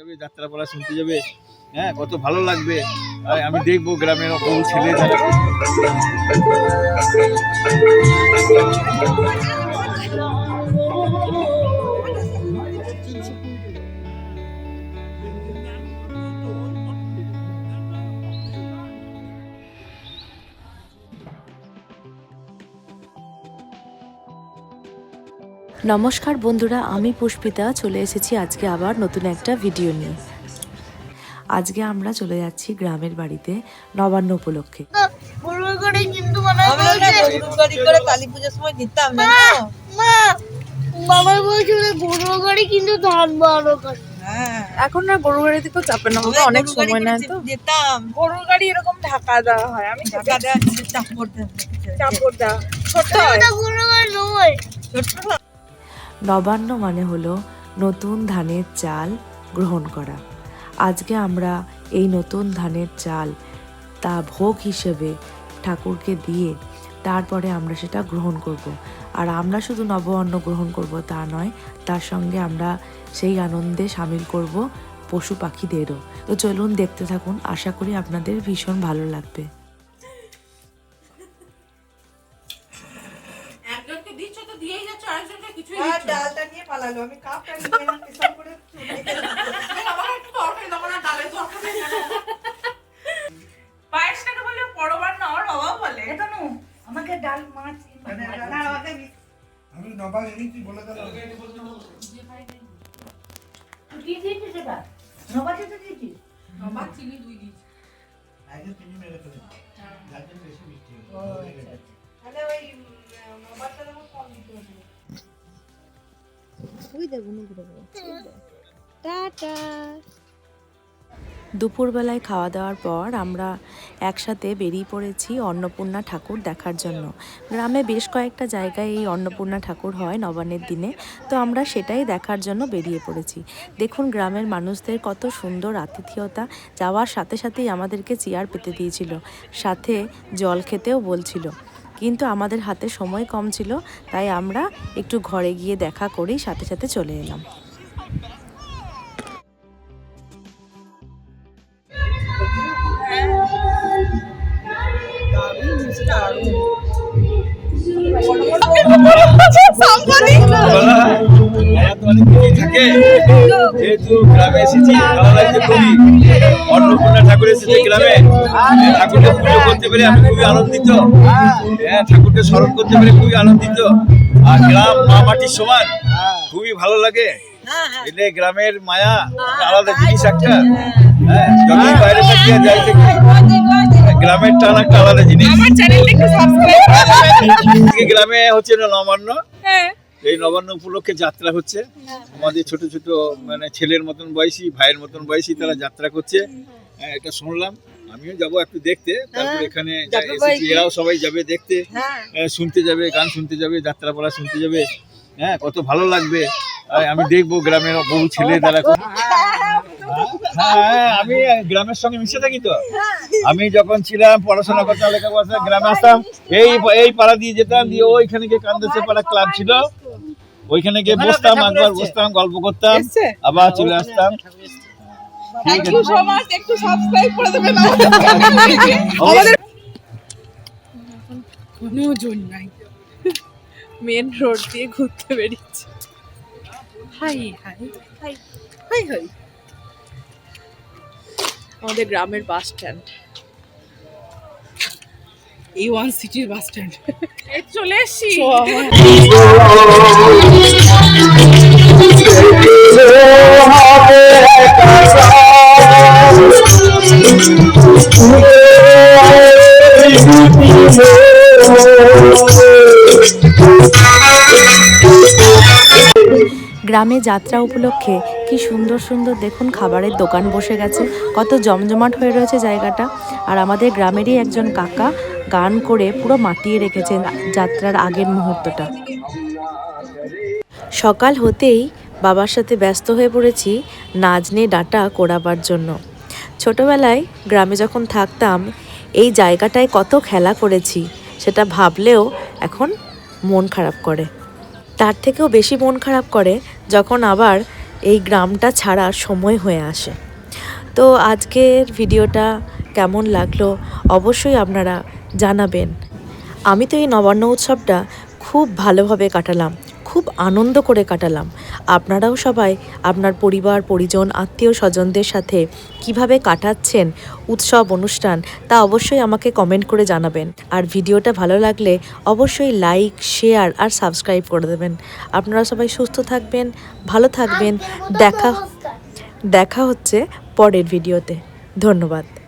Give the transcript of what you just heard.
যাবে যাত্রাপালা শুনতে যাবে। হ্যাঁ কত ভালো লাগবে। আমি দেখব গ্রামের বহু ছেলে যারা নমস্কার বন্ধুরা আমি পুষ্পিতা চলে এসেছি আজকে আবার নতুন একটা ভিডিও নিয়ে। আজকে আমরা চলে যাচ্ছি গ্রামের বাড়িতে নবান্ন উপলক্ষে। বড় করে কিন্তু আমরা না হচ্ছে গরুর গাড়ি করে কালী পুজোর সময় দিতাম না মা বাবা বলছিল বড় করে কিন্তু ধান বড় করে এখন না গরু গাড়ি থেকেও চাপে না অনেক সময় নেয় তো। যেতাম। গরুর গাড়ি এরকম ঢাকা দেওয়া হয় আমি টাকা দেওয়া চাপড় দেওয়া ওটা নয়। ছোট্ট না নবান্ন মানে হলো নতুন ধানের চাল গ্রহণ করা। আজকে আমরা এই নতুন ধানের চাল তা ভোগ হিসেবে ঠাকুরকে দিয়ে তারপরে আমরা সেটা গ্রহণ করব। আর আমরা শুধু নব অন্ন গ্রহণ করব তা নয়, তার সঙ্গে আমরা সেই আনন্দে সামিল করব পশু পাখিদেরও। তো চলুন দেখতে থাকুন, আশা করি আপনাদের ভীষণ ভালো লাগবে। পালালো আমি কাপটা নিয়ে পেছন করে পায়েসটাকে বলে পরবার না ওর বাবা বলে। আমাকে ডাল মাছ আমি নবাব এনেছি বলে দিলাম আগে চিনি মেরে ফেলে। দুপুরবেলায় খাওয়া দাওয়ার পর আমরা একসাথে বেরিয়ে পড়েছি অন্নপূর্ণা ঠাকুর দেখার জন্য। গ্রামে বেশ কয়েকটা জায়গায় এই অন্নপূর্ণা ঠাকুর হয় নবান্নের দিনে তো আমরা সেটাই দেখার জন্য বেরিয়ে পড়েছি। দেখুন গ্রামের মানুষদের কত সুন্দর আতিথেয়তা যাওয়ার সাথে সাথেই আমাদেরকে চেয়ার পেতে দিয়েছিল। সাথে জল খেতেও বলছিল। কিন্তু আমাদের হাতে সময় কম ছিল তাই আমরা একটু ঘরে গিয়ে দেখা করেই সাথে সাথে চলে এলাম। থাকে? যেহেতু গ্রামে এসেছি ভালো লাগছে খুবই অন্নপূর্ণা ঠাকুর এসেছে গ্রামে। ঠাকুরকে পুজো করতে পেরে আমি খুবই আনন্দিত। হ্যাঁ ঠাকুরকে স্মরণ করতে পেরে খুবই আনন্দিত। আর গ্রাম মা মাটির সমান। খুবই ভালো লাগে। এলে গ্রামের মায়া আলাদা জিনিস একটা। হ্যাঁ যতই বাইরে থাকি আর যাই থাকি গ্রামের টান একটা আলাদা জিনিস। গ্রামে হচ্ছে না নবান্ন। হ্যাঁ। এই নবান্ন উপলক্ষে যাত্রা হচ্ছে। আমাদের ছোট ছোট মানে ছেলের মতন বয়সী ভাইয়ের মতন বয়সী তারা যাত্রা করছে। হ্যাঁ, এটা শুনলাম। আমিও যাব একটু দেখতে। তারপর এখানে যা যাবে এসেছি। বাইকে। এরাও সবাই যাবে দেখতে। হ্যাঁ। হ্যাঁ, শুনতে যাবে গান শুনতে যাবে যাত্রাপালা শুনতে যাবে। হ্যাঁ কত ভালো লাগবে। আর আমি দেখব গ্রামের বহু ছেলে তারা হ্যাঁ আমি গ্রামের সঙ্গে মিশে থাকি তো। আমি যখন ছিলাম পড়াশোনা করতাম লেখাপড়া গ্রামে আসতাম এই এই পাড়া দিয়ে যেতাম দিয়ে ওইখানে গিয়ে কান্দাসে পাড়া ক্লাব ছিল। ওইখানে গিয়ে বসতাম একবার বসতাম গল্প করতাম? আবার চলে আসতাম। থ্যাংক ইউ সো মাচ একটু সাবস্ক্রাইব করে দেবেন আমাদের কোনো জন নাই। মেন রোড দিয়ে ঘুরতে বেরিয়েছে। Hi hi. Hi. Hi hi. আমাদের গ্রামের বাস স্ট্যান্ড। এই ওয়ান সিটির বাস স্ট্যান্ড। চলে এসছি। গ্রামে যাত্রা উপলক্ষে কি সুন্দর সুন্দর দেখুন খাবারের দোকান বসে গেছে। কত জমজমাট হয়ে রয়েছে জায়গাটা। আর আমাদের গ্রামেরই একজন কাকা গান করে পুরো মাতিয়ে রেখেছেন যাত্রার আগের মুহূর্তটা। সকাল হতেই বাবার সাথে ব্যস্ত হয়ে পড়েছি নাজনে ডাঁটা কোড়াবার জন্য। ছোটবেলায় গ্রামে যখন থাকতাম, এই জায়গাটায় কত খেলা করেছি, সেটা ভাবলেও এখন মন খারাপ করে। তার থেকেও বেশি মন খারাপ করে যখন আবার এই গ্রামটা ছাড়ার সময় হয়ে আসে। তো আজকের ভিডিওটা কেমন লাগল অবশ্যই আপনারা জানাবেন। আমি তো এই নবান্ন উৎসবটা খুব ভালোভাবে কাটালাম। খুব আনন্দ করে কাটালাম। আপনারাও সবাই আপনার পরিবার পরিজন আত্মীয় স্বজনদের সাথে কীভাবে কাটাচ্ছেন উৎসব অনুষ্ঠান তা অবশ্যই আমাকে কমেন্ট করে জানাবেন। আর ভিডিওটা ভালো লাগলে অবশ্যই লাইক শেয়ার আর সাবস্ক্রাইব করে দেবেন। আপনারা সবাই সুস্থ থাকবেন ভালো থাকবেন। দেখা দেখা হচ্ছে পরের ভিডিওতে। ধন্যবাদ।